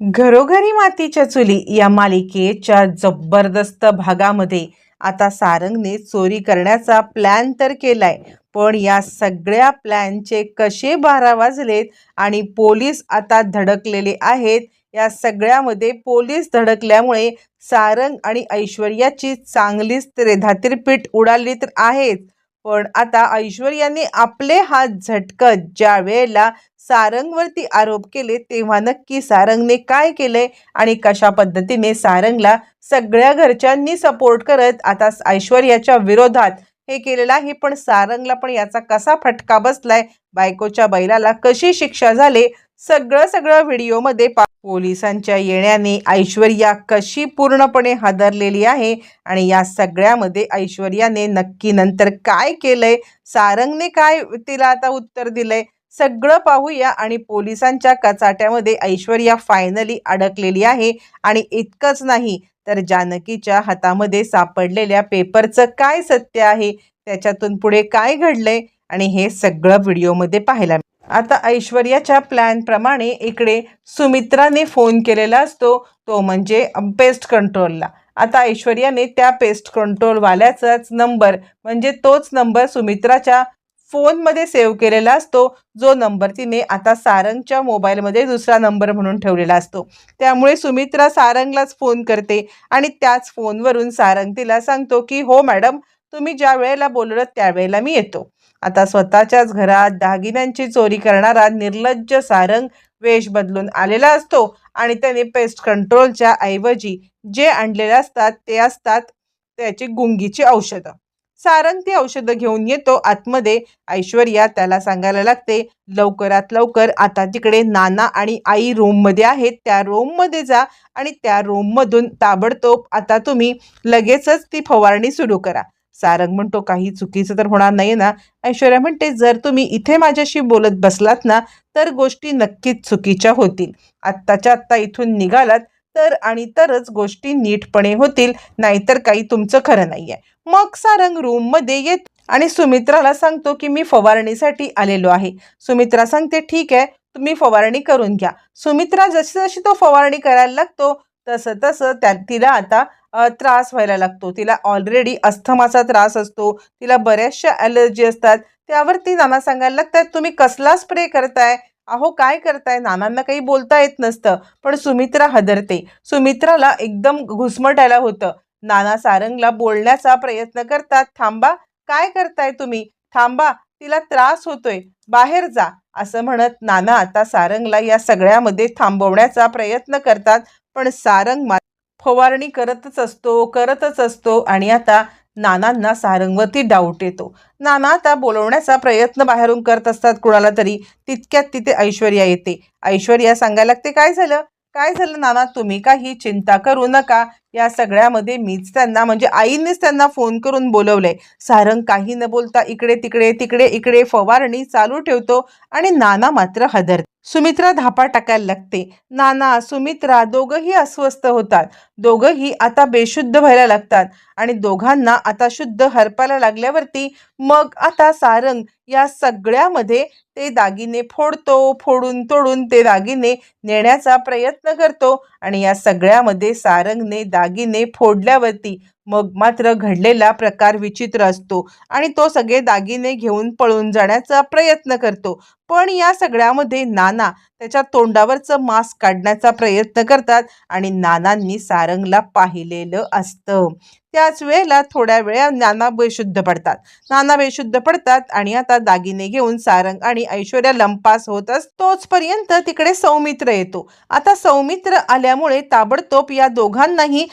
घरोघरी मातीच्या चुली या मालिकेच्या जबरदस्त भागामध्ये आता सारंगने चोरी करण्याचा प्लॅन तर केलाय पण या सगळ्या प्लॅनचे कसे बारा वाजलेत आणि पोलीस आता धडकलेले आहेत या सगळ्यामध्ये पोलीस धडकल्यामुळे सारंग आणि ऐश्वर्याची चांगलीच त्रेधातीरपीठ उडाली तर आहेच पण आता ऐश्वर्याने आपले हात झटकत ज्या वेळेला सारंगवरती आरोप केले तेव्हा नक्की सारंगने काय केलंय आणि कशा पद्धतीने सारंगला सगळ्या घरच्यांनी सपोर्ट करत आता ऐश्वर्याच्या विरोधात हे केलेलं आहे? पण सारंगला पण याचा कसा फटका बसलाय? बायकोच्या बैलाला कशी शिक्षा झाली? सगळं सगळं व्हिडिओमध्ये पा पोलिसांच्या येण्याने ऐश्वर्या कशी पूर्णपणे हादरलेली आहे? आणि या सगळ्यामध्ये ऐश्वर्याने नक्की नंतर काय केलंय? सारंगने काय तिला आता उत्तर दिलंय? सगळं पाहूया आणि पोलिसांच्या कचाट्यामध्ये ऐश्वर्या फायनली अडकलेली आहे आणि इतकंच नाही तर जानकीच्या हातामध्ये सापडलेल्या पेपरचं काय सत्य आहे? त्याच्यातून पुढे काय घडलंय? आणि हे सगळं व्हिडिओमध्ये पाहायला आता ऐश्वर्याच्या प्लॅनप्रमाणे इकडे सुमित्राने फोन केलेला असतो तो म्हणजे पेस्ट कंट्रोलला आता ऐश्वर्याने त्या पेस्ट कंट्रोलवाल्याचाच नंबर म्हणजे तोच नंबर सुमित्राच्या फोनमध्ये सेव्ह केलेला असतो. जो नंबर तिने आता सारंगच्या मोबाईलमध्ये दुसरा नंबर म्हणून ठेवलेला असतो. त्यामुळे सुमित्रा सारंगलाच फोन करते आणि त्याच फोनवरून सारंग तिला सांगतो की हो मॅडम तुम्ही ज्या वेळेला बोलवलं त्यावेळेला मी येतो. आता स्वतःच्याच घरात दागिन्यांची चोरी करणारा निर्लज्ज सारंग वेश बदलून आलेला असतो आणि त्याने पेस्ट कंट्रोलच्या ऐवजी जे आणलेले असतात ते असतात त्याची गुंगीची औषधं. सारंग ती औषधं घेऊन येतो. आतमध्ये ऐश्वर्या त्याला सांगायला लागते लवकरात लवकर आता तिकडे नाना आणि आई रूममध्ये आहेत. त्या रूममध्ये जा आणि त्या रूममधून ताबडतोब आता तुम्ही लगेचच ती फवारणी सुरू करा. सारंग म्हणतो काही चुकीचं तर होणार नाही ना. ऐश्वर्या म्हणते जर तुम्ही इथे माझ्याशी बोलत बसलात ना तर गोष्टी नक्कीच चुकीच्या होतील. आत्ताच्या आत्ता इथून निघालात तर आणि तरच गोष्टी नीटपणे होतील नाहीतर काही तुमचं खरं नाही आहे मग सारंग रूममध्ये येत आणि सुमित्राला सांगतो की मी फवारणीसाठी आलेलो आहे. सुमित्रा सांगते ठीक आहे तुम्ही फवारणी करून घ्या. सुमित्रा जशी जशी तो फवारणी करायला लागतो तसं तसं त्या तिला आता त्रास व्हायला लागतो. तिला ऑलरेडी अस्थमाचा त्रास असतो. तिला बऱ्याचशा ॲलर्जी असतात. त्यावरती नाना सांगायला लागतात तुम्ही कसला स्प्रे करताय? अहो काय करताय? नानांना काही बोलता येत नसतं. पण सुमित्रा हदरते. सुमित्राला एकदम घुसमटायला होतं. नाना सारंगला बोलण्याचा प्रयत्न करतात. थांबा काय करताय तुम्ही? थांबा तिला त्रास होतोय. बाहेर जा. असं म्हणत नाना आता सारंगला या सगळ्यामध्ये थांबवण्याचा प्रयत्न करतात. पण सारंग फवारणी करतच असतो करतच असतो. आणि आता नानांना सारंगवरती डाऊट येतो. नाना त्या बोलवण्याचा प्रयत्न बाहेरून करत असतात कुणाला तरी. तितक्यात तिथे ऐश्वर्या येते. ऐश्वर्या सांगायला लागते काय झालं? काय झालं नाना? तुम्ही काही चिंता करू नका. या सगळ्यामध्ये मीच त्यांना म्हणजे आईनेच त्यांना फोन करून बोलवलंय. सारंग काही न बोलता इकडे तिकडे तिकडे इकडे फवारणी चालू ठेवतो आणि नाना मात्र हदर सुमित्रा धापा टाकायला लागते. नाना सुमित्रा दोघंही अस्वस्थ होतात. दोघंही आता बेशुद्ध व्हायला लागतात. आणि दोघांना आता शुद्ध हरपायला लागल्यावरती मग आता सारंग या सगळ्यामध्ये ते दागिने फोडतो फोडून तोडून ते दागिने नेण्याचा प्रयत्न करतो आणि या सगळ्यामध्ये सारंगने दागिने फोडल्यावरती मग मात्र घडलेला प्रकार विचित्र असतो आणि तो सगळे दागिने घेऊन पळून जाण्याचा प्रयत्न करतो. पण या सगळ्यामध्ये नाना त्याच्या तोंडावरचं मास्क काढण्याचा प्रयत्न करतात आणि नानांनी सारंगला पाहिलेलं असतं. त्याच वेळेला थोड्या वेळा नाना बेशुद्ध पडतात. नाना बेशुद्ध पडतात आणि आता दागिने घेऊन सारंग आणि ऐश्वर्या लंपास होत तोचपर्यंत तिकडे सौमित्र येतो. आता सौमित्र आल्यामुळे ताबडतोब या दोघांनाही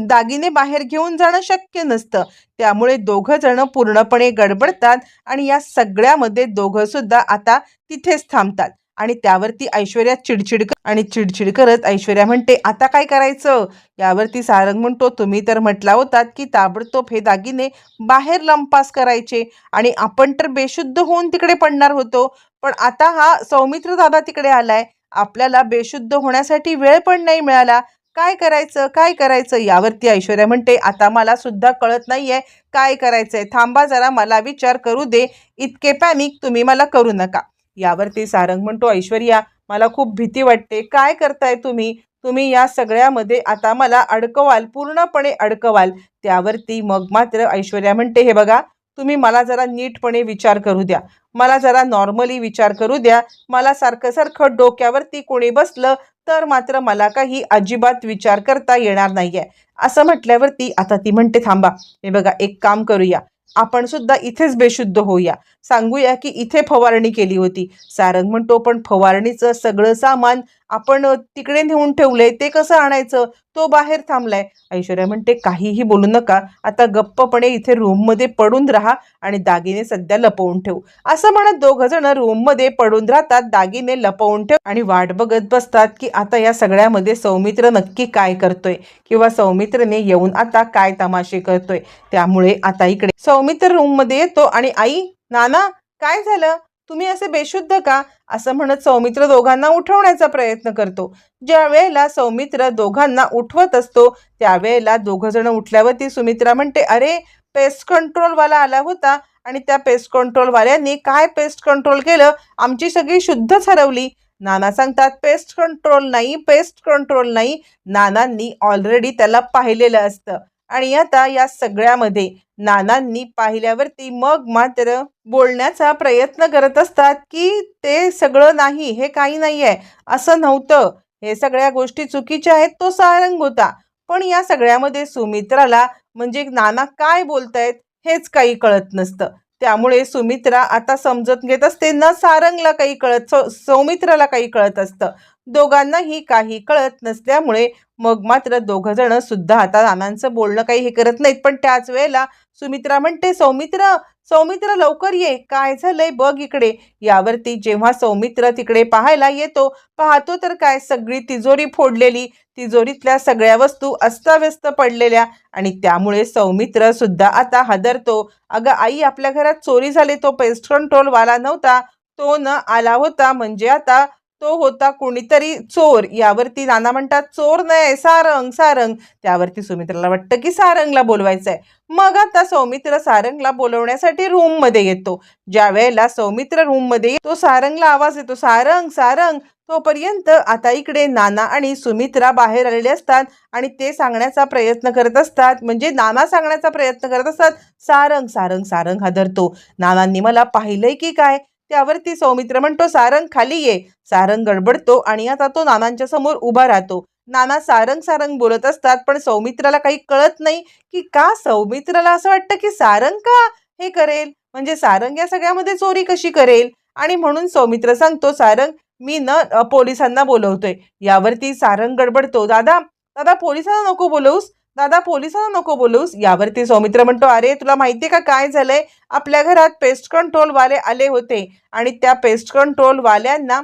दागिने बाहेर घेऊन जाणं शक्य नसतं. त्यामुळे दोघं जण पूर्णपणे गडबडतात आणि या सगळ्यामध्ये दोघं सुद्धा आता तिथेच थांबतात. आणि त्यावरती ऐश्वर्या चिडचिड आणि चिडचिड करत ऐश्वर्या म्हणते आता काय करायचं? यावरती सारंग म्हणतो तुम्ही तर म्हटला होतात की ताबडतोब हे दागिने बाहेर लंपास करायचे आणि आपण तर बेशुद्ध होऊन तिकडे पडणार होतो. पण आता हा सौमित्र दादा तिकडे आलाय. आपल्याला बेशुद्ध होण्यासाठी वेळ पण नाही मिळाला. काय करायचं? काय करायचं? यावरती ऐश्वर्या म्हणते आता मला सुद्धा कळत नाहीये काय करायचंय. थांबा जरा मला विचार करू दे. इतके पॅनिक तुम्ही मला करू नका. यावरती सारंग म्हणतो ऐश्वर्या मला खूप भीती वाटते. काय करताय तुम्ही? तुम्ही या सगळ्यामध्ये आता मला अडकवाल पूर्णपणे अडकवाल. त्यावरती मग मात्र ऐश्वर्या म्हणते हे बघा तुम्ही मला जरा नीटपणे विचार करू द्या. मला जरा नॉर्मली विचार करू द्या. मला सारखं सारखं डोक्यावरती कोणी बसलं तर मात्र मला काही अजिबात विचार करता येणार नाही आहे असं म्हटल्यावरती आता ती म्हणते थांबा. हे बघा एक काम करूया. आपण सुद्धा इथेच बेशुद्ध होऊया. सांगूया की इथे फवारणी केली होती. सारंग म्हणतो पण फवारणीचं सगळं सामान आपण तिकडे नेऊन ठेवलंय ते कसं आणायचं? तो बाहेर थांबलाय. ऐश्वर्या म्हणते काहीही बोलू नका. आता गप्पपणे इथे रूममध्ये पडून राहा आणि दागिने सध्या लपवून ठेवू. असं म्हणत दोघ जण रूममध्ये पडून राहतात दागिने लपवून ठेव आणि वाट बघत बसतात की आता या सगळ्यामध्ये सौमित्र नक्की काय करतोय किंवा सौमित्रने येऊन आता काय तमाशे करतोय. त्यामुळे आता इकडे सौमित्र रूममध्ये येतो आणि आई नाना काय झालं? तुम्ही असे बेशुद्ध का? असं म्हणत सौमित्र दोघांना उठवण्याचा प्रयत्न करतो. ज्या वेळेला सौमित्र दोघांना उठवत असतो त्यावेळेला दोघं जण उठल्यावरती सुमित्रा म्हणते अरे पेस्ट कंट्रोलवाला आला होता आणि त्या पेस्ट कंट्रोलवाल्यांनी काय पेस्ट कंट्रोल केलं? आमची सगळी शुद्धच हरवली नाना सांगतात पेस्ट कंट्रोल नाही पेस्ट कंट्रोल नाही. नानांनी ऑलरेडी त्याला पाहिलेलं असतं. आणि आता या सगळ्यामध्ये नानांनी पाहिल्यावरती मग मात्र बोलण्याचा प्रयत्न करत असतात की ते सगळं नाही हे काही नाही आहे असं नव्हतं. हे सगळ्या गोष्टी चुकीच्या आहेत तो सारंग होता. पण या सगळ्यामध्ये सुमित्राला म्हणजे नाना काय बोलतायत हेच काही कळत नसतं. त्यामुळे सुमित्रा आता समजत घेत असते. न सारंगला काही कळत सौमित्राला काही कळत असतं. दोघांनाही काही कळत नसल्यामुळे मग मात्र दोघंजणं सुद्धा आता नानांचं बोलणं काही हे करत नाहीत. पण त्याच वेळेला सुमित्रा म्हणते सौमित्र सौमित्र लवकर ये. काय झालंय बघ इकडे. यावरती जेव्हा सौमित्र तिकडे पाहायला येतो पाहतो तर काय सगळी तिजोरी फोडलेली. तिजोरीतल्या सगळ्या वस्तू अस्ताव्यस्त पडलेल्या आणि त्यामुळे सौमित्र सुद्धा आता हादरतो. अगं आई आपल्या घरात चोरी झाली तो पेस्ट कंट्रोलवाला नव्हता. तो न आला होता. म्हणजे आता तो होता कोणीतरी चोर. यावरती नाना म्हणतात चोर नाही सारंग सारंग. त्यावरती सुमित्राला वाटतं की सारंगला बोलवायचं आहे मग आता सौमित्र सारंगला बोलवण्यासाठी रूममध्ये येतो. ज्या वेळेला सौमित्र रूममध्ये येतो सारंगला आवाज येतो सारंग सारंग. तोपर्यंत आता इकडे नाना आणि सुमित्रा बाहेर आलेले असतात आणि ते सांगण्याचा प्रयत्न करत असतात. म्हणजे नाना सांगण्याचा प्रयत्न करत असतात सारंग सारंग सारंग हादरतो. नानांनी मला पाहिलंय की काय? त्यावरती सौमित्र म्हणतो सारंग खाली ये. सारंग गडबडतो आणि आता तो नानांच्या समोर उभा राहतो. नाना सारंग सारंग बोलत असतात पण सौमित्राला काही कळत नाही की का सौमित्राला असं वाटतं की सारंग का हे करेल? म्हणजे सारंग या सगळ्यामध्ये चोरी कशी करेल? आणि म्हणून सौमित्र सांगतो सारंग मी न पोलिसांना बोलवतोय. यावरती सारंग गडबडतो. दादा दादा पोलिसांना नको बोलवूस. दादा पोलिसांना नको बोलूस. यावरती सौमित्र म्हणतो अरे तुला माहितीये का काय झालंय? आपल्या घरात पेस्ट कंट्रोल वाले आले होते आणि त्या पेस्ट कंट्रोल वाल्यांना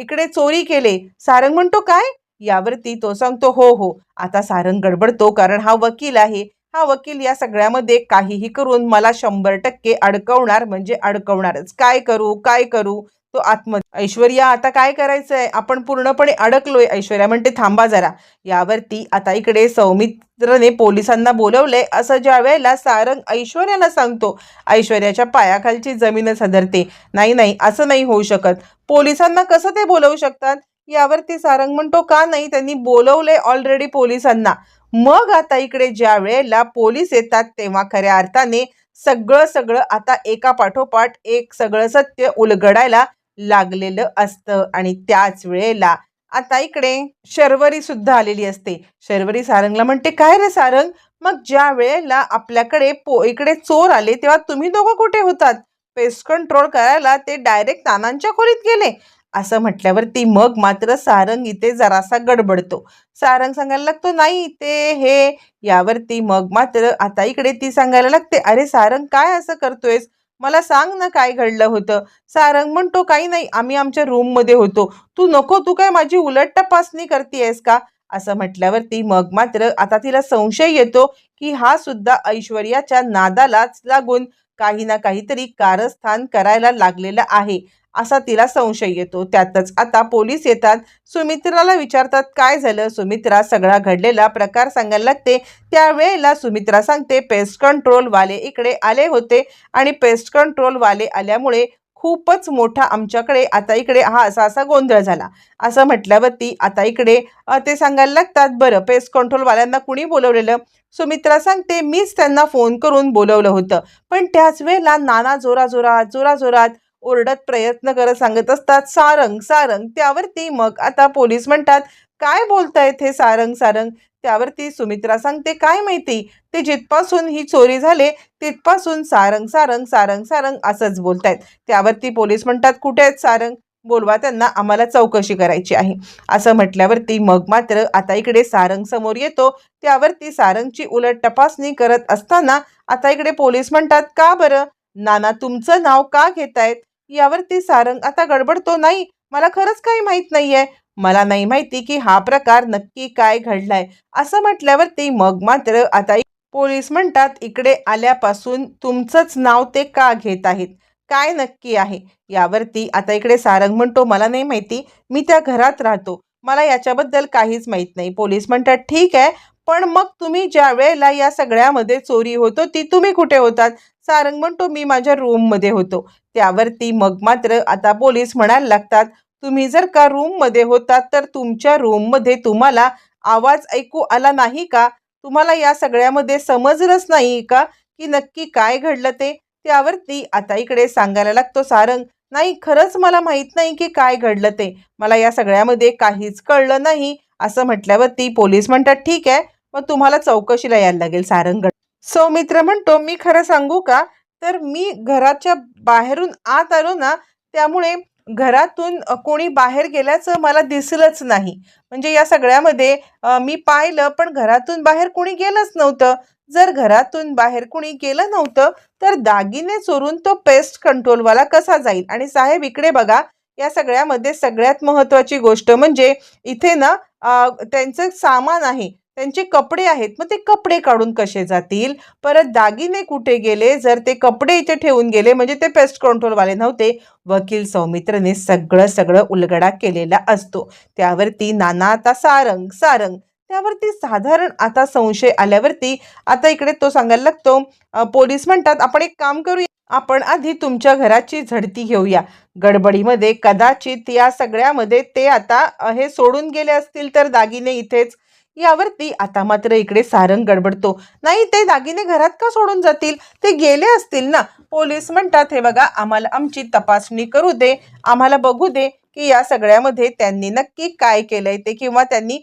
इकडे चोरी केले. सारंग म्हणतो काय? यावरती तो सांगतो हो हो आता सारंग गडबडतो कारण हा वकील आहे. हा वकील या सगळ्यामध्ये काहीही करून मला शंभर टक्के अडकवणार म्हणजे अडकवणारच. काय करू? काय करू? तो आत्म ऐश्वर्या आता काय करायचंय? आपण पूर्णपणे अडकलोय ऐश्वर्या. म्हणते थांबा जरा. यावरती आता इकडे सौमित्रने पोलिसांना बोलवलंय असं ज्या वेळेला सारंग ऐश्वर्याला सांगतो ऐश्वर्याच्या पायाखालची जमीनच हदरते नाही नाही असं नाही होऊ शकत. पोलिसांना कसं ते बोलवू शकतात? यावरती सारंग म्हणतो का नाही? त्यांनी बोलवलंय ऑलरेडी पोलिसांना. मग आता इकडे ज्या वेळेला पोलीस येतात तेव्हा खऱ्या अर्थाने सगळं सगळं आता एका पाठोपाठ एक सगळं सत्य उलगडायला लागलेलं असतं आणि त्याच वेळेला आता इकडे शर्वरी सुद्धा आलेली असते. शर्वरी सारंगला म्हणते काय रे सारंग? मग ज्या वेळेला आपल्याकडे पो इकडे चोर आले तेव्हा तुम्ही दोघं कुठे होतात? पेस्ट कंट्रोल करायला ते डायरेक्ट नानांच्या खोलीत गेले. असं म्हटल्यावरती मग मात्र सारंग इथे जरासा गडबडतो. सारंग सांगायला लागतो नाही ते हे. यावरती मग मात्र आता इकडे ती सांगायला लागते अरे सारंग काय असं करतोयस? मला सांग ना काय घडलं होतं. सारंग म्हणतो काही नाही आम्ही आमच्या रूममध्ये होतो. तू नको तू काय माझी उलट तपासणी करतेयस का? असं म्हटल्यावरती मग मात्र आता तिला संशय येतो की हा सुद्धा ऐश्वर्याच्या नादालाच लागून काही ना काहीतरी कारस्थान करायला लागलेलं आहे असा तिला संशय येतो. त्यातच आता पोलीस येतात. सुमित्राला विचारतात काय झालं? सुमित्रा सगळा घडलेला प्रकार सांगायला लागते. त्यावेळेला सुमित्रा सांगते पेस्ट कंट्रोलवाले इकडे आले होते आणि पेस्ट कंट्रोलवाले आल्यामुळे खूपच मोठा आमच्याकडे आता इकडे हा असा असा गोंधळ झाला. असं म्हटल्यावरती आता इकडे ते सांगायला लागतात बरं पेस्ट कंट्रोलवाल्यांना कुणी बोलवलेलं? सुमित्रा सांगते मीच त्यांना फोन करून बोलवलं होतं. पण त्याच वेळेला नाना जोराजोरात जोराजोरात ओरडत प्रयत्न करत सांगत असतात सारंग सारंग. त्यावरती मग आता पोलीस म्हणतात काय बोलतायत हे सारंग सारंग? त्यावरती सुमित्रा सांगते काय माहिती? ते जिथपासून ही चोरी झाले तिथपासून सारंग सारंग सारंग सारंग असंच बोलतायत. त्यावरती पोलीस म्हणतात कुठे आहेत सारंग? बोलवा त्यांना आम्हाला चौकशी करायची आहे. असं म्हटल्यावरती मग मात्र आता इकडे सारंग समोर येतो. त्यावरती सारंगची उलट तपासणी करत असताना आता इकडे पोलीस म्हणतात का बरं? नाना तुमचं नाव का घेतायत? यावरती सारंग आता गडबडतो नाही. मला खरंच काही माहीत नाहीये. मला नाही माहिती की हा प्रकार नक्की काय घडलाय. असं म्हटल्यावरती मग मात्र आता पोलीस म्हणतात इकडे आल्यापासून तुमचंच नाव ते का घेत आहेत? काय नक्की आहे? यावरती आता इकडे सारंग म्हणतो मला नाही माहिती मी त्या घरात राहतो. मला याच्याबद्दल काहीच माहीत नाही. पोलीस म्हणतात ठीक आहे पण मग तुम्ही ज्या वेळेला या सगळ्यामध्ये चोरी होतो ती तुम्ही कुठे होतात? सारंग म्हणतो मी माझ्या रूममध्ये होतो. त्यावरती मग मात्र आता पोलीस म्हणायला लागतात तुम्ही जर का रूममध्ये होतात तर तुमच्या रूममध्ये तुम्हाला आवाज ऐकू आला नाही का? तुम्हाला या सगळ्यामध्ये समजलंच नाही का की नक्की काय घडलं ते? त्यावरती आता इकडे सांगायला लागतो सारंग नाही खरंच मला माहीत नाही की काय घडलं ते. मला या सगळ्यामध्ये काहीच कळलं नाही. असं म्हटल्यावरती पोलीस म्हणतात ठीक आहे मग तुम्हाला चौकशीला यायला लागेल सारंग. सौमित्र म्हणतो मी खरं सांगू का? तर मी घराच्या बाहेरून आत आलो ना त्यामुळे घरातून कोणी बाहेर गेल्याचं मला दिसलंच नाही. म्हणजे या सगळ्यामध्ये मी पाहिलं पण घरातून बाहेर कोणी गेलंच नव्हतं. जर घरातून बाहेर कोणी गेलं नव्हतं तर दागिने चोरून तो पेस्ट कंट्रोलवाला कसा जाईल? आणि साहेब इकडे बघा या सगळ्यामध्ये सगळ्यात महत्त्वाची गोष्ट म्हणजे इथे ना त्यांचं सामान आहे. त्यांचे कपडे आहेत मग ते कपडे काढून कसे जातील? परत दागिने कुठे गेले? जर ते कपडे इथे ठेवून गेले म्हणजे ते पेस्ट कंट्रोलवाले नव्हते. वकील सौमित्रने सगळं सगळं उलगडा केलेला असतो. त्यावरती नाना आता सारंग सारंग. त्यावरती साधारण आता संशय आल्यावरती आता इकडे तो सांगायला लागतो पोलीस म्हणतात आपण एक काम करूया. आपण आधी तुमच्या घराची झडती घेऊया. गडबडीमध्ये कदाचित या सगळ्यामध्ये ते आता हे सोडून गेले असतील तर दागिने इथेच यावरती आता मात्र इकडे सारंग गडबडतो. नाही ते दागिने घरात का सोडून जातील? ते गेले असतील ना? पोलीस म्हणतात हे बघा आम्हाला आमची तपासणी करू दे. आम्हाला बघू दे की या सगळ्यामध्ये त्यांनी नक्की काय केलंय ते किंवा त्यांनी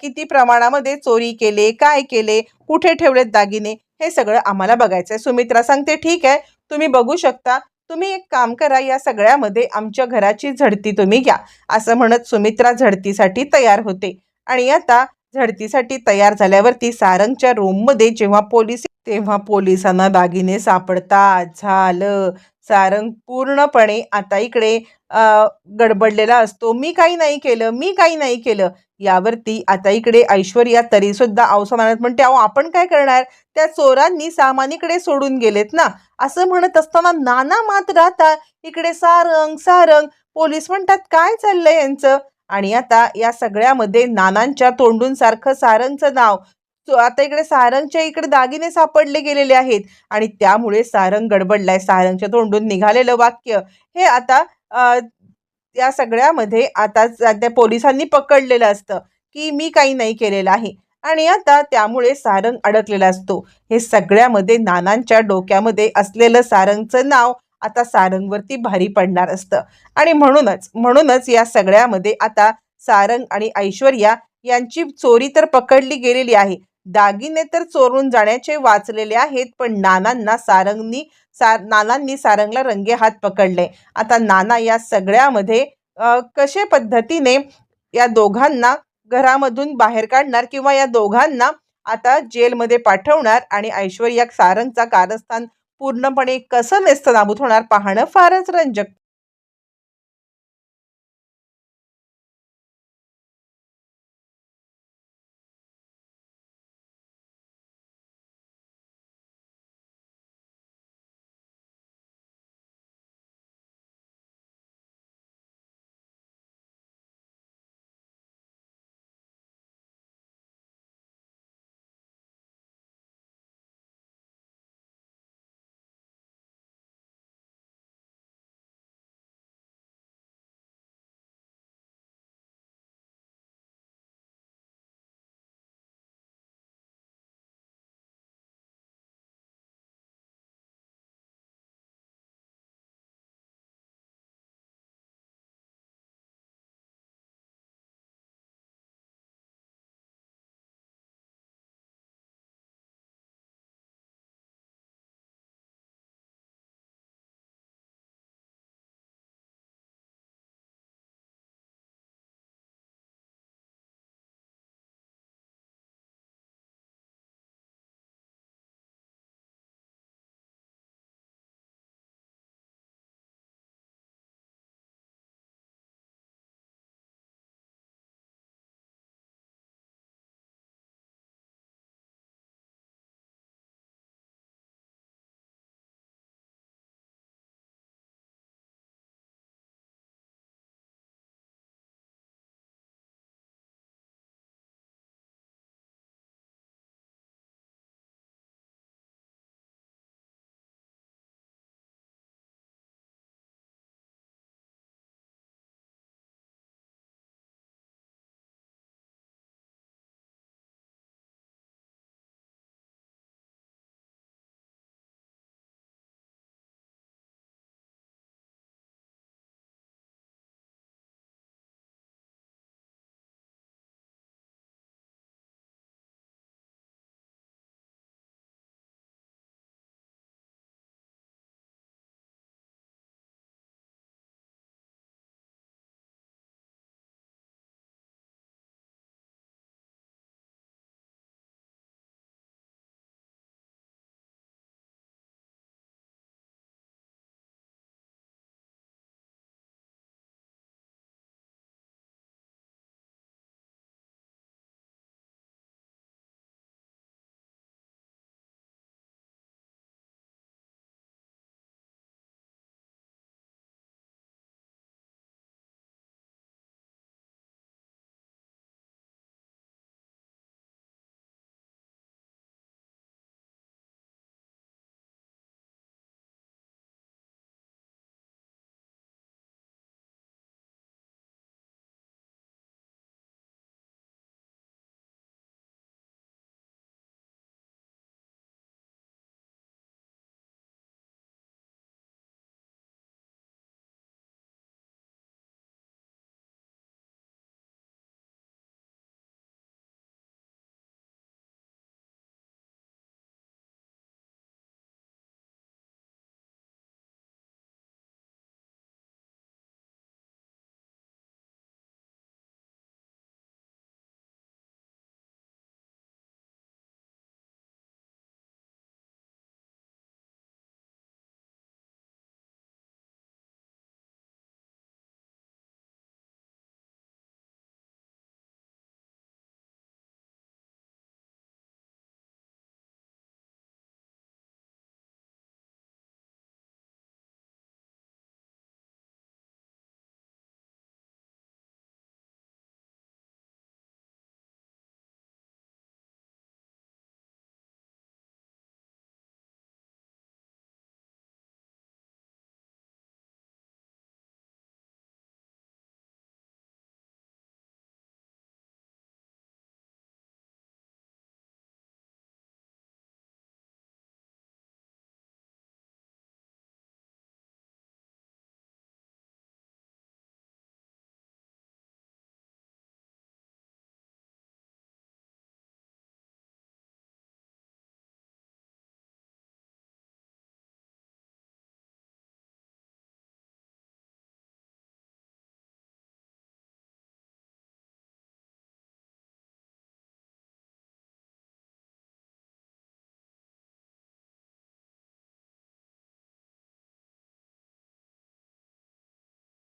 किती प्रमाणामध्ये चोरी केले काय केले कुठे ठेवलेत दागिने? हे सगळं आम्हाला बघायचं आहे सुमित्रा सांगते ठीक आहे तुम्ही बघू शकता. तुम्ही एक काम करा या सगळ्यामध्ये आमच्या घराची झडती तुम्ही घ्या. असं म्हणत सुमित्रा झडतीसाठी तयार होते. आणि आता झडतीसाठी तयार झाल्यावरती सारंगच्या रूममध्ये जेव्हा पोलीस तेव्हा पोलिसांना दागिने सापडतात. झालं. सारंग पूर्णपणे आता इकडे गडबडलेला असतो. मी काही नाही केलं मी काही नाही केलं. यावरती आता इकडे ऐश्वर्या तरी सुद्धा अवसमानात म्हणते अहो आपण काय करणार? त्या चोरांनी सामानीकडे सोडून गेलेत ना? असं म्हणत असताना नाना मात्र आता इकडे सारंग सारंग पोलीस म्हणतात काय चाललंय यांचं? आणि आता या सगळ्यामध्ये नानांच्या तोंडून सारखं सारंगचं नाव. आता इकडे सारंगच्या इकडे दागिने सापडले गेलेले आहेत. आणि त्यामुळे सारंग गडबडलाय. सारंगच्या तोंडून निघालेलं वाक्य. हे आता या सगळ्यामध्ये आता त्या पोलिसांनी पकडलेलं असतं की मी काही नाही केलेलं आहे. आणि आता त्यामुळे सारंग अडकलेला असतो. हे सगळ्यामध्ये नानांच्या डोक्यामध्ये असलेलं सारंगचं नाव आता सारंगवरती भारी पडणार असतं. आणि म्हणूनच म्हणूनच या सगळ्यामध्ये आता सारंग आणि ऐश्वर्या यांची चोरी तर पकडली गेलेली आहे. दागिने तर चोरून जाण्याचे वाचलेले आहेत पण नानांना सारंगनी सार नानांनी सारंगला रंगे हात पकडले. आता नाना या सगळ्यामध्ये कसे पद्धतीने या दोघांना घरामधून बाहेर काढणार किंवा या दोघांना आता जेलमध्ये पाठवणार आणि ऐश्वर्या सारंगचा कारस्थान पूर्णपणे कसं नेस्तनाबूत होणार पाहणं फारच रंजक.